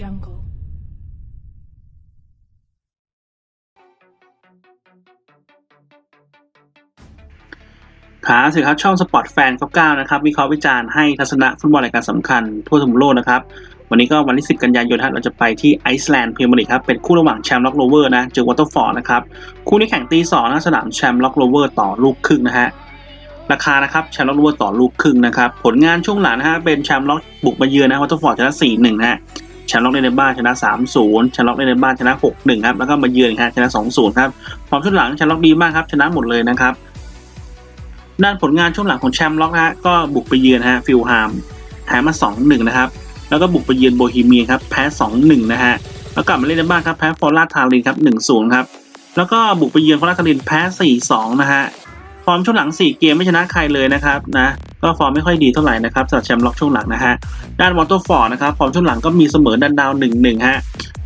jungle. ขาสิครับช่องสปอร์ตแฟน99นะครับวิเคราะห์วิจารณ์ให้ทัศนะฟุตบอลรายการสำคัญทั่วทุกมุมโลกนะครับ วันนี้ก็วันที่ 10 กันยายนครับเราจะไปที่ไอซ์แลนด์พรีเมียร์ลีกครับ เป็นคู่ระหว่างแชมป์ล็อกโรเวอร์นะเจอวอเตอร์ฟอร์ดนะครับ คู่นี้แข่งตีสองนะสนามแชมป์ล็อกโรเวอร์ต่อลูกครึ่งนะฮะราคานะครับแชมป์ล็อกโรเวอร์ต่อลูกครึ่งนะครับ ผลงานช่วงหลังนะฮะเป็นแชมป์ล็อกบุกมาเยือนนะวอเตอร์ฟอร์ดชนะ4-1นะฮะ ชมป์ล็อกในบ้านชนะ 3-0แชมป์ล็อกในบ้านชนะ 6-1 ครับ แล้วก็มาเยือนครับชนะ 2-0 ครับฟอร์มช่วงหลังแชมป์ล็อกดีมากครับ ชนะหมดเลยนะครับ ด้านผลงานช่วงหลังของแชมป์ล็อกฮะก็บุกไปเยือนฮะฟิลฮามแพ้มา 2-1 นะครับ แล้วก็บุกไปเยือนโบฮีเมียครับ แพ้ 2-1 นะฮะ แล้วกลับมาเล่นในบ้านครับ แพ้ฟอร์ราทารินครับ 1-0 ครับ แล้วก็บุกไปเยือนฟอร์ราทารินแพ้ 4-2 นะฮะ ฟอร์มช่วงหลัง 4 เกมไม่ชนะใครเลยนะครับนะ ก็ฟอร์มไม่ค่อยดีเท่าไหร่นะครับสำหรับแชมป์ล็อกช่วงหลังนะฮะด้านวอเตอร์ฟอร์ดนะครับฟอร์มช่วงหลังก็มีเสมอดันดาว1-1ฮะ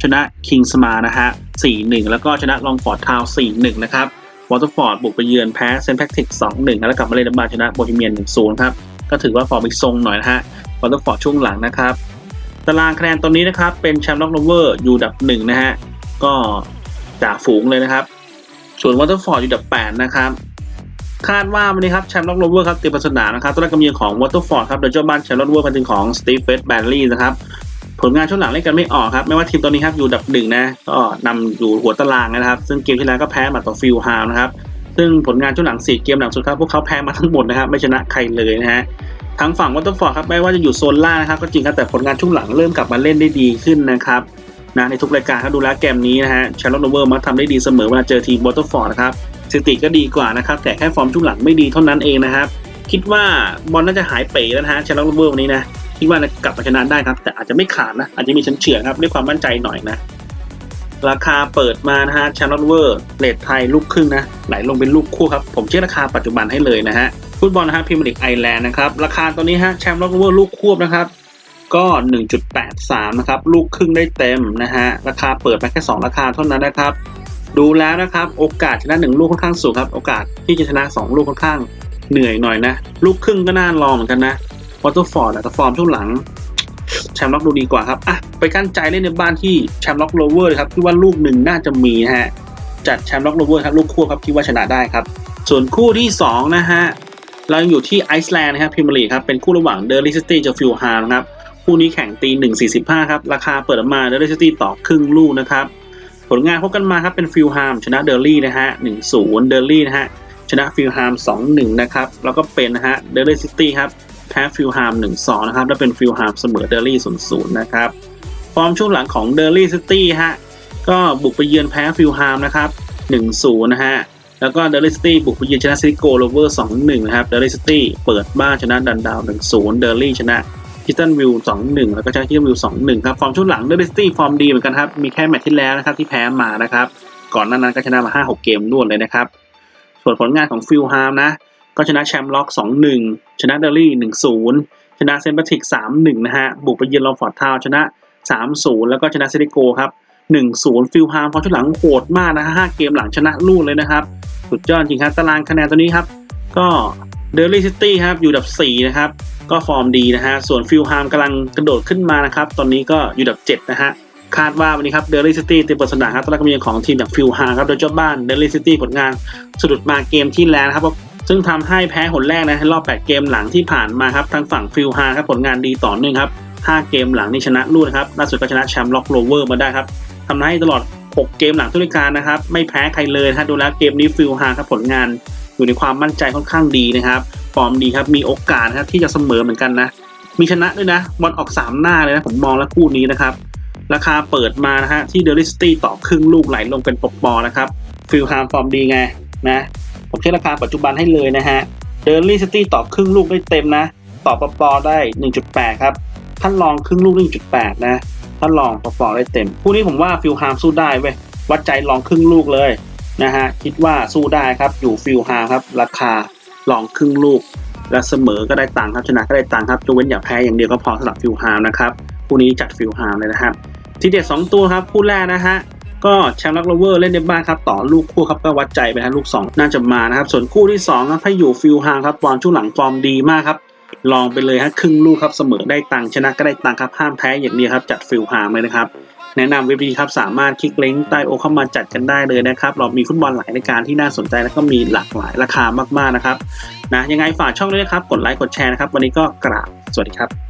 ชนะคิงส์มานะฮะ4-1แล้วก็ชนะลองฟอร์ดทาวน์4-1นะครับวอเตอร์ฟอร์ดบุกไปเยือนแพ้เซนต์แพคติก2-1แล้วกลับมาเล่นในบ้านชนะโบฮีเมียน1-0ครับก็ถือว่าฟอร์มอีกทรงหน่อยนะฮะวอเตอร์ฟอร์ดช่วงหลังนะครับตารางคะแนนตอนนี้นะครับเป็นแชมป์ล็อกโรเวอร์อยู่ดับหนึ่งนะฮะก็จ่าฝูงเลยนะครับ ส่วนวอเตอร์ฟอร์ดอยู่ดับแปดนะครับ คาดว่าวันนี้ครับแชมป์ล็อกโรเวอร์ครับตรีปริศนานะครับตัวแรกกำเนิดของวอเตอร์ฟอร์ดครับโดยเจ้าบ้านแชมป์ล็อกโรเวอร์เป็นทีมของสตีฟเฟสแบนลี่นะครับผลงานช่วงหลังเล่นกันไม่ออกครับไม่ว่าทีมตอนนี้ครับอยู่ดับหนึ่งนะก็นำอยู่หัวตารางนะครับ ซึ่งเกมที่แล้วก็แพ้มาต่อฟิลฮามนะครับซึ่งผลงานช่วงหลัง 4 เกมหลังสุดครับพวกเขาแพ้มาทั้งหมดนะครับไม่ชนะใครเลยนะฮะทั้งฝั่งวอเตอร์ฟอร์ดครับไม่ว่าจะอยู่โซนล่างนะครับก็จริงครับแต่ผลงานช่วงหลังเริ่มกลับมาเล่นได้ดีขึ้นนะครับนะในทุกรายการครับดูแลเกมนี้นะฮะชาร์ลอตโนเวอร์มักทำได้ดีเสมอเวลาเจอทีมวอเตอร์ฟอร์ดนะครับ สถิติก็ดีกว่านะครับ แต่แค่ฟอร์มช่วงหลังไม่ดีเท่านั้นเองนะครับ คิดว่าบอลน่าจะหายเป๋แล้วนะฮะชาร์ลอตโนเวอร์วันนี้นะคิดว่าจะกลับมาชนะได้ครับ แต่อาจจะไม่ขาดนะ อาจจะมีชั้นเฉือนครับด้วยความมั่นใจหน่อยนะ ราคาเปิดมานะฮะชาร์ลอตเวอร์เลทไทยลูกครึ่งนะ ไหลลงเป็นลูกคู่ครับ ผมเช็คราคาปัจจุบันให้เลยนะฮะฟุตบอลนะฮะพรีเมียร์ลีกไอร์แลนด์นะครับ ราคาตอนนี้ฮะแชมป์ลอตเวอร์ลูกควบนะครับ ก็ 1.83 นะครับ ลูกครึ่งได้เต็มนะฮะ ราคาเปิดไปแค่ 2 ราคาเท่านั้นนะครับ ดูแล้วนะครับ โอกาสชนะ1ลูกค่อนข้างสูงครับ โอกาสที่จะชนะ2ลูกค่อนข้างเหนื่อยหน่อยนะ ลูกครึ่งก็น่าลองเหมือนกันนะวอเตอร์ฟอร์ดแต่ฟอร์มช่วงหลังแชมป์ล็อกดูดีกว่าครับอะไปกั้นใจเล่นในบ้านที่แชมป์ล็อกโรเวอร์ครับที่ว่าลูกหนึ่งน่าจะมีฮะจัดแชมป์ล็อกโรเวอร์ครับลูกคู่ครับคิดว่าชนะได้ครับ ส่วนคู่ที่2นะฮะเรายังอยู่ที่ไอซ์แลนด์นะครับพรีเมียร์ลีครับเป็นคู่ระหว่างเดอร์ลิซิตี้เจอฟิลฮามครับคู่นี้แข่งตี1.45ครับราคาเปิดออกมาเดอร์ลิซิตี้ต่อครึ่งลูกนะครับ ผลงานพบกันมาครับเป็นฟิลฮามชนะเดอร์ลี่นะฮะ1-0เดอร์ลี่นะฮะชนะฟิลฮาม2-1นะครับแล้วก็เป็นนะฮะเดอร์ลิซิตี้ครับแพ้ฟิลฮาม1-2นะครับแล้วเป็นฟิลฮามเสมอเดอร์ลี่0-0นย์ศูนย์นะครับฟอร์มช่วงหลังของเดอร์ลี่ซิตี้ฮะก็บุกไปเยือนแพ้ฟิลฮามนะครับ1-0นย์นะฮะแล้วก็เดอร์ลี่ซิตี้บุกไปเยือนชนะซิโกโรเวอร์2-1นะครับเดอร์ลี่ซิตี้เปิดบ้านชนะดันดาว1-0เดอร์ลี่ชนะ คิตตันวิล2-1แล้วก็ชนะคิตตันวิล2-1ครับ ฟอร์มช่วงหลังเดอร์ลี่ซิตี้ฟอร์มดีเหมือนกันครับ มีแค่แมตช์ที่แล้วนะครับที่แพ้มานะครับ ก่อนหน้านั้นก็ชนะมา5-6เกมรวดเลยนะครับ ส่วนผลงานของฟิลฮามนะ ก็ชนะแชมป์ล็อก2-1ชนะเดอรี่1-0ชนะเซนต์แพทริก3-1นะฮะ บุกไปเยือนลอมฟอร์ดทาวชน์ชนะ3-0แล้วก็ชนะเซติโกครับ1-0ฟิลฮามพอร์มชุดหลังโหดมากนะฮะ5เกมหลังชนะลูกเลยนะครับสุดยอดจริงครับตารางคะแนนตัวนี้ครับก็เดอรี่ซิตี้ครับอยู่อันดับ4นะครับ ก็ฟอร์มดีนะฮะ ส่วนฟิลฮามกำลังกระโดดขึ้นมานะครับ ตอนนี้ก็อยู่อันดับ 7 นะฮะ คาดว่าวันนี้ครับเดอรี่ซิตี้เตรียมเปิดสนามครับตอนแรกก็มีของทีมจากฟิลฮามครับ โดยเจ้าบ้านเดอรี่ซิตี้ผลงานสะดุดมาเกมที่แล้วนะครับซึ่งทำให้แพ้หนแรกนะในรอบ 8 เกมหลังที่ผ่านมาครับทางฝั่งฟิลฮาครับผลงานดีต่อเนื่องครับ 5 เกมหลังนี่ชนะลูกนะครับล่าสุดก็ชนะแชมป์ล็อกโรเวอร์มาได้ครับทำให้ตลอด 6 เกมหลังทุกรายการนะครับ ไม่แพ้ใครเลยนะฮะดูแล้วเกมนี้ฟิลฮาครับผลงานอยู่ในความมั่นใจค่อนข้างดีนะครับ ฟอร์มดีครับ มีโอกาสครับที่จะเสมอเหมือนกันนะ มีชนะด้วยนะ บอลออก 3 หน้าเลยนะ ผมมองแล้วคู่นี้นะครับ ราคาเปิดมานะฮะที่เดลิสตี้ต่อครึ่งลูกไหลลงเป็นปกปอนะครับฟิลฮามฟอร์มดีไงนะผมเช็คราคาปัจจุบันให้เลยนะฮะเดอร์ลี่ซิตี้ต่อครึ่งลูกได้เต็มนะ ต่อปปอได้ 1.8 ครับท่านลองครึ่งลูก 1.8 นะท่านลองปปอได้เต็มคู่นี้ผมว่าฟิลฮามสู้ได้เว้ยวัดใจลองครึ่งลูกเลยนะฮะคิดว่าสู้ได้ครับอยู่ฟิลฮามครับราคา ลองครึ่งลูก และเสมอก็ได้ตังค์ครับชนะก็ได้ตังค์ครับยกเว้นอย่าแพ้อย่างเดียวก็พอสำหรับฟิลฮามนะครับคู่นี้จัดฟิลฮามเลยนะครับ ทีเด็ดสองตัวครับคู่แรกนะฮะก็แชมป์ลักโรเวอร์เล่นในบ้านครับต่อลูกคู่ครับก็วัดใจไปนะลูก 2 น่าจะมานะครับ ส่วนคู่ที่2ครับให้อยู่ฟิลฮางครับฟอร์มช่วงหลังฟอร์มดีมากครับ ลองไปเลยฮะครึ่งลูกครับเสมอได้ตังค์ชนะก็ได้ตังค์ครับห้ามแพ้อย่างเดียวครับจัดฟิลหามเลยนะครับ แนะนำเว็บดีครับ สามารถคลิกลิงก์ใต้โอเข้ามาจัดกันได้เลยนะครับ เรามีฟุตบอลหลายรายการที่น่าสนใจแล้วก็มีหลากหลายราคามากๆนะครับนะยังไงฝากช่องด้วยนะครับ กดไลค์กดแชร์นะครับ วันนี้ก็กราบสวัสดีครับ